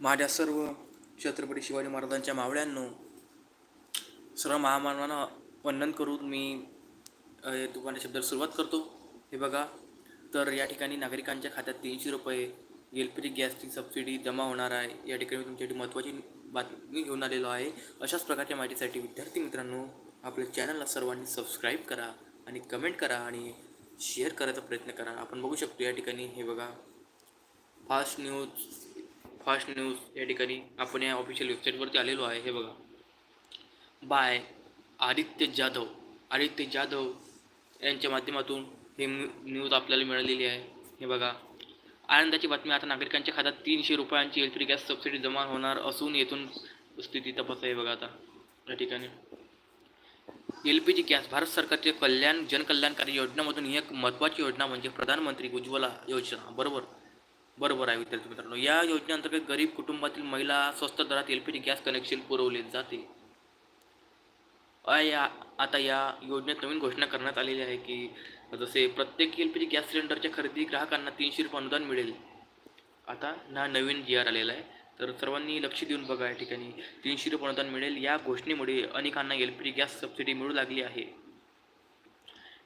माझ्या सर्व छत्रपती शिवाजी महाराजांच्या मावळ्यांनो सर्व महामानवांना वंदन करून मी अ, शब्दात दुकाना शब्दाला सुरुवात करतो. हे बघा तर या ठिकाणी नागरिकांच्या खात्यात तीनशे रुपये एल पी जी गॅसची सबसिडी जमा होणार आहे. या ठिकाणी मी तुमच्यासाठी महत्त्वाची बातमी घेऊन आलेलो आहे. अशाच प्रकारच्या माहितीसाठी विद्यार्थी मित्रांनो आपल्या चॅनलला सर्वांनी सबस्क्राईब करा आणि कमेंट करा आणि शेअर करायचा प्रयत्न करा. आपण बघू शकतो या ठिकाणी हे बघा फास्ट न्यूज फास्ट न्यूज या ठिकाणी आपण या ऑफिशियल वेबसाईटवरती आलेलो आहे. हे बघा. बाय आदित्य जाधव. आदित्य जाधव यांच्या माध्यमातून हे न्यू- न्यूज आपल्याला मिळालेली आहे. हे बघा. आनंदाची बातमी आता नागरिकांच्या खात्यात तीनशे रुपयांची एल पी गॅस सबसिडी जमा होणार असून येथून स्थिती तपास. आहे बघा आता या ठिकाणी. L P G gas Bharat सरकारच्या कल्याण जनकल्याणकारी योजनामधून ही एक महत्त्वाची योजना म्हणजे प्रधानमंत्री उज्ज्वला योजना. बरोबर? बरोबर आहे विद्यार्थी मित्रांनो. या योजनेअंतर्गत गरीब कुटुंबातील महिला स्वस्त दरात L P G gas connection पुरवले जाते. या आता या योजनेत नवीन घोषणा करण्यात आलेली आहे की जसे प्रत्येक एल पी जी गॅस सिलेंडरच्या खरेदी ग्राहकांना तीनशे रुपये अनुदान मिळेल. आता ना नवीन जी आर आलेला आहे तर सर्वांनी लक्ष देऊन बघा या ठिकाणी. तीनशे रुपये अनुदान मिळेल. या घोषणेमुळे अनेकांना L P G gas subsidy मिळू लागली आहे.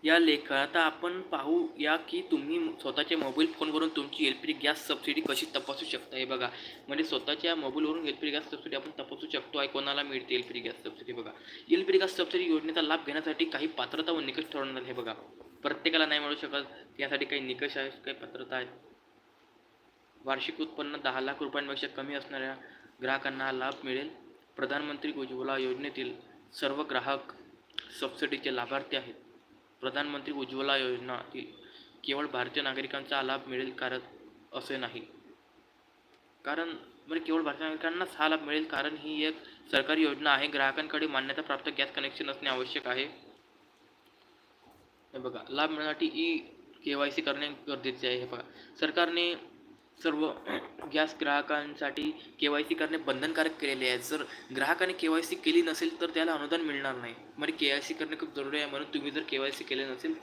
या लेखात आता आपण पाहू या की तुम्ही स्वतःच्या मोबाईल फोनवरून तुमची L P G gas subsidy कशी तपासू शकता? हे बघा. म्हणजे स्वतःच्या मोबाईलवरून L P G gas subsidy आपण तपासू शकतो. आहे कोणाला मिळते L P G gas subsidy बघा. L P G gas subsidy योजनेचा लाभ घेण्यासाठी काही पात्रता व निकष ठरवण्यात हे बघा. प्रत्येकाला नाही मिळू शकत. यासाठी काही निकष आहेत काही पात्रता आहेत. वार्षिक उत्पन्न दहा लाख रुपयांपेक्षा कमी असणाऱ्या ग्राहकांना हा लाभ मिळेल. प्रधानमंत्री उज्ज्वला योजनेतील सर्व ग्राहक सबसिडीचे लाभार्थी आहेत. प्रधानमंत्री उज्ज्वला योजनातील केवळ भारतीय नागरिकांचा लाभ मिळेल कारण असे नाही. कारण म्हणजे केवळ भारतीय नागरिकांनाच हा लाभ मिळेल कारण ही एक सरकारी योजना आहे. ग्राहकांकडे मान्यता प्राप्त गॅस कनेक्शन असणे आवश्यक आहे. हे बघा लाभ मिळण्यासाठी ई के वाय सी करणे गरजेचे आहे. हे बघा सरकारने सर्व गॅस ग्राहकांसाठी के वाय सी करणे बंधनकारक केलेले आहे जर ग्राहकाने के वाय सी केली नसेल तर त्याला अनुदान मिळणार नाही म्हणजे के वाय सी करणे खूप जरुरी आहे म्हणून तुम्ही जर के वाय सी केले नसेल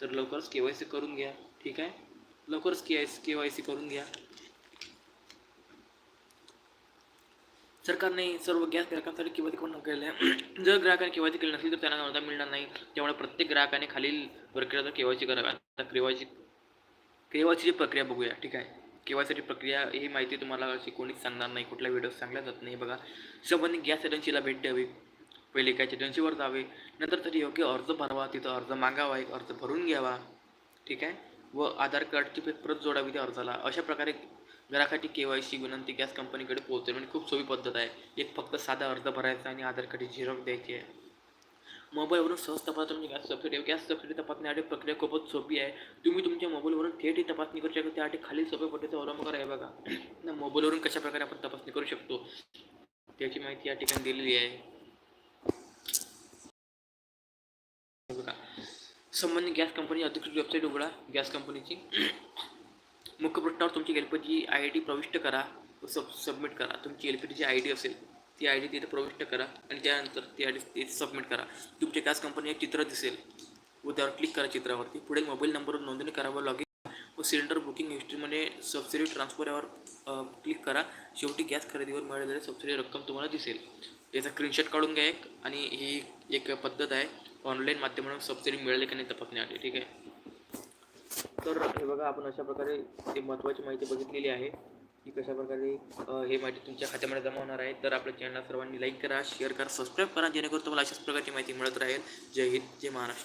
तर लवकरच के वाय सी करून घ्या ठीक आहे लवकरच K I K Y C करून घ्या सरकारने सर्व गॅस ग्राहकांसाठी केवायसी करून केले आहे जर ग्राहकाने केवायसी केली नसेल तर त्यांना अनुदान मिळणार नाही त्यामुळे प्रत्येक ग्राहकाने खालील प्रक्रिया केवायसी करावी आता केवायसी केवायसीची प्रक्रिया बघूया ठीक आहे के वाय केवायसीची प्रक्रिया ही माहिती तुम्हाला अशी कोणीच सांगणार नाही. कुठल्या व्हिडिओ सांगल्या जात नाही. बघा संबंधित गॅस एजन्सीला भेट द्यावी पहिले गॅस एजन्सीवर जावे नंतर तरी योग्य अर्ज भरावा तिथं अर्ज मागावा एक अर्ज भरून घ्यावा. ठीक आहे? व आधार कार्डची परत जोडावी त्या अर्जाला. अशा प्रकारे ग्राहकाची के वाय सी विनंती गॅस कंपनीकडे पोहोचेल. म्हणजे खूप सोपी पद्धत आहे. एक फक्त साधा अर्ज भरायचा आणि आधार कार्डची झिरॉक्स द्यायची आहे. मोबाईलवरून सहज तपासा तुमची गॅस सबसिडी गॅस सबसिडी तपासण्यासाठी प्रक्रिया खूपच सोपी आहे. तुम्ही तुमच्या मोबाईलवरून थेट ही तपासणी करू शकता. त्यासाठी खालील सोप्या पद्धतीचा अवलंब करा. हे बघा. ना मोबाईलवरून कशाप्रकारे आपण तपासणी करू शकतो? त्याची माहिती या ठिकाणी दिलेली आहे. बघा. संबंधित गॅस कंपनी अधिकृत वेबसाईट उघडा. गॅस कंपनीची. मुख्य पृष्ठावर तुमची L P G I D प्रविष्ट करा. व सब सबमिट करा. तुमची एल पी जीची आय डी असेल. ती आय डी तिथे प्रविष्ट करा आणि त्यानंतर ती आय डी तिथे सबमिट करा. तुमच्या गॅस कंपनी एक चित्र दिसेल. व त्यावर क्लिक करा चित्रावरती. पुढे मोबाईल नंबरवर नोंदणी करावं लॉगिन लॉग इन व सिलेंडर बुकिंग हिस्ट्रीमध्ये सबसिडी ट्रान्सफर यावर क्लिक करा. शेवटी गॅस खरेदीवर मिळालेली सबसिडी रक्कम तुम्हाला दिसेल. याचा स्क्रीनशॉट काढून घ्या एक आणि ही एक पद्धत आहे. ऑनलाईन माध्यमातून सबसिडी मिळाली की नाही तपासण्यासाठी ठीक आहे? तर हे बघा आपण अशा प्रकारे ते महत्त्वाची माहिती बघितलेली आहे. की कशा प्रकारे हे माहिती तुमच्या खात्यामध्ये जमा होणार आहे तर आपल्या चॅनलला सर्वांनी लाईक करा शेअर करा सबस्क्राईब करा जेणेकरून तुम्हाला अशाच प्रकारची माहिती मिळत राहील. जय हिंद जय महाराष्ट्र.